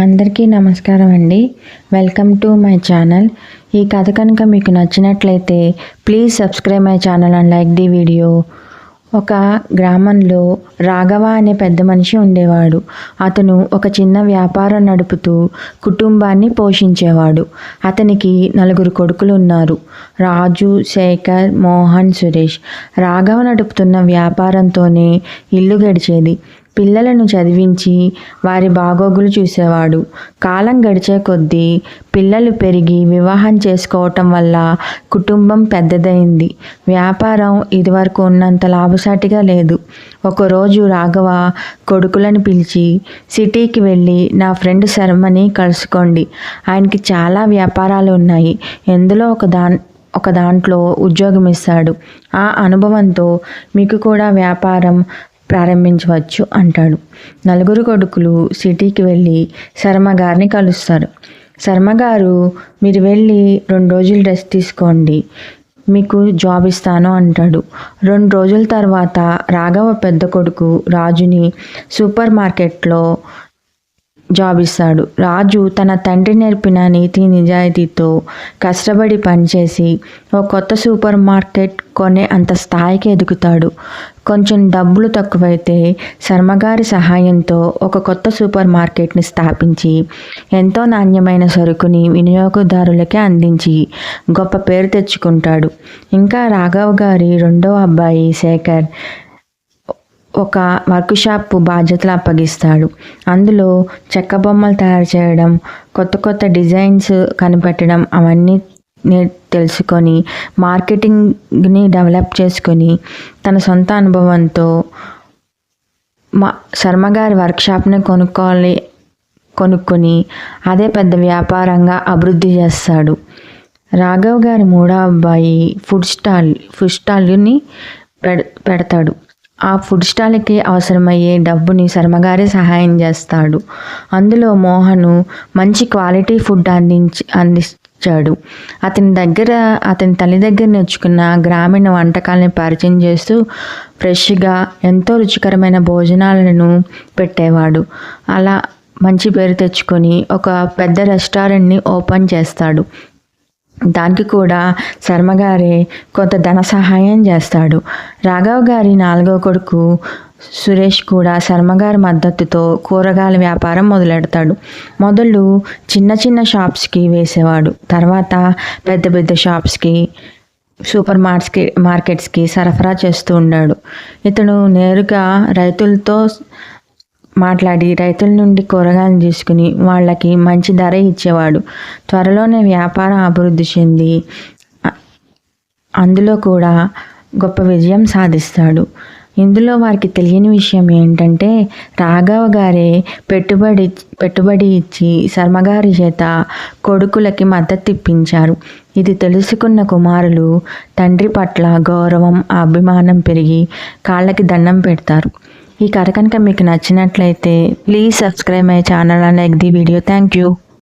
అందరికీ నమస్కారం అండి. వెల్కమ్ టు మై ఛానల్ ఈ కథ కనుక మీకు నచ్చినట్లయితే please subscribe my channel and like the video ఒక గ్రామంలో రాఘవ అనే పెద్ద మనిషి ఉండేవాడు. అతను ఒక చిన్న వ్యాపారం నడుపుతూ కుటుంబాన్ని పోషించేవాడు. అతనికి నలుగురు కొడుకులు ఉన్నారు. రాజు శేఖర్ మోహన్ సురేష్. రాఘవ నడుపుతున్న వ్యాపారంతోనే ఇల్లు గడిచేది. పిల్లలను చదివించి వారి బాగోగులు చూసేవాడు. కాలం గడిచే కొద్దీ పిల్లలు పెరిగి వివాహం చేసుకోవటం వల్ల కుటుంబం పెద్దదైంది. వ్యాపారం ఇదివరకు ఉన్నంత లాభసాటిగా లేదు. ఒకరోజు రాఘవ కొడుకులను పిలిచి సిటీకి వెళ్ళి నా ఫ్రెండ్ శర్మని కలుసుకోండి. ఆయనకి చాలా వ్యాపారాలు ఉన్నాయి. ఎందులో ఒక దా ఒక దాంట్లో ఉద్యోగం ఇస్తాడు. ఆ అనుభవంతో మీకు కూడా వ్యాపారం ప్రారంభించవచ్చు అంటాడు. నలుగురు కొడుకులు సిటీకి వెళ్ళి శర్మ గారిని కలుస్తారు. శర్మ గారు మీరు వెళ్ళి రెండు రోజులు రెస్ట్ తీసుకోండి మీకు జాబ్ ఇస్తాను అంటాడు. రెండు రోజుల తర్వాత రాఘవ పెద్ద కొడుకు రాజుని సూపర్ మార్కెట్లో జాబ్ ఇస్తాడు రాజు తన తండ్రి నేర్పిన నీతి నిజాయితీతో కష్టపడి పనిచేసి ఓ కొత్త సూపర్ మార్కెట్ కొనే అంత స్థాయికి ఎదుగుతాడు. కొంచెం డబ్బులు తక్కువైతే శర్మగారి సహాయంతో ఒక కొత్త సూపర్ మార్కెట్ని స్థాపించి ఎంతో నాణ్యమైన సరుకుని వినియోగదారులకే అందించి గొప్ప పేరు తెచ్చుకుంటాడు. ఇంకా రాఘవ్ గారి రెండో అబ్బాయి శేఖర్ ఒక వర్క్షాప్ బాధ్యతలు అప్పగిస్తాడు. అందులో చెక్క బొమ్మలు తయారు చేయడం కొత్త కొత్త డిజైన్స్ కనిపెట్టడం అవన్నీ నే తెలుసుకొని మార్కెటింగ్ని డెవలప్ చేసుకొని తన సొంత అనుభవంతో మా శర్మగారి వర్క్షాప్ని కొనుక్కోవాలి కొనుక్కొని అదే పెద్ద వ్యాపారంగా అభివృద్ధి చేస్తాడు. రాఘవ్ గారి మూడో అబ్బాయి ఫుడ్ స్టాల్ ఫుడ్ స్టాల్ని పెడ పెడతాడు. ఆ ఫుడ్ స్టాల్కి అవసరమయ్యే డబ్బుని శర్మగారే సహాయం చేస్తాడు. అందులో మోహను మంచి క్వాలిటీ ఫుడ్ అందించి అందించాడు. అతని దగ్గర అతని తల్లి దగ్గర నేర్చుకున్న గ్రామీణ వంటకాలని పరిచయం చేస్తూ ఫ్రెష్గా ఎంతో రుచికరమైన భోజనాలను పెట్టేవాడు. అలా మంచి పేరు తెచ్చుకొని ఒక పెద్ద రెస్టారెంట్ని ఓపెన్ చేస్తాడు. దానికి కూడా శర్మగారే కొంత ధన సహాయం చేస్తాడు. రాఘవ్ గారి నాలుగో కొడుకు సురేష్ కూడా శర్మగారి మద్దతుతో కూరగాయల వ్యాపారం మొదలెడతాడు. మొదలు చిన్న చిన్న షాప్స్కి వేసేవాడు. తర్వాత పెద్ద పెద్ద షాప్స్కి సూపర్ మార్ట్స్కి మార్కెట్స్కి సరఫరా చేస్తూ ఉన్నాడు. ఇతను నేరుగా రైతులతో మాట్లాడి రైతుల నుండి కూరగాయలు తీసుకుని వాళ్ళకి మంచి ధర ఇచ్చేవాడు. త్వరలోనే వ్యాపారం అభివృద్ధి చెంది అందులో కూడా గొప్ప విజయం సాధిస్తాడు. ఇందులో వారికి తెలియని విషయం ఏంటంటే రాఘవ గారే పెట్టుబడి పెట్టుబడి ఇచ్చి శర్మగారి చేత కొడుకులకి మద్దతు ఇప్పించారు. ఇది తెలుసుకున్న కుమారులు తండ్రి పట్ల గౌరవం అభిమానం పెరిగి కాళ్ళకి దండం పెడతారు. ఈ కథ కనుక మీకు నచ్చినట్లయితే please subscribe my channel and like the video thank you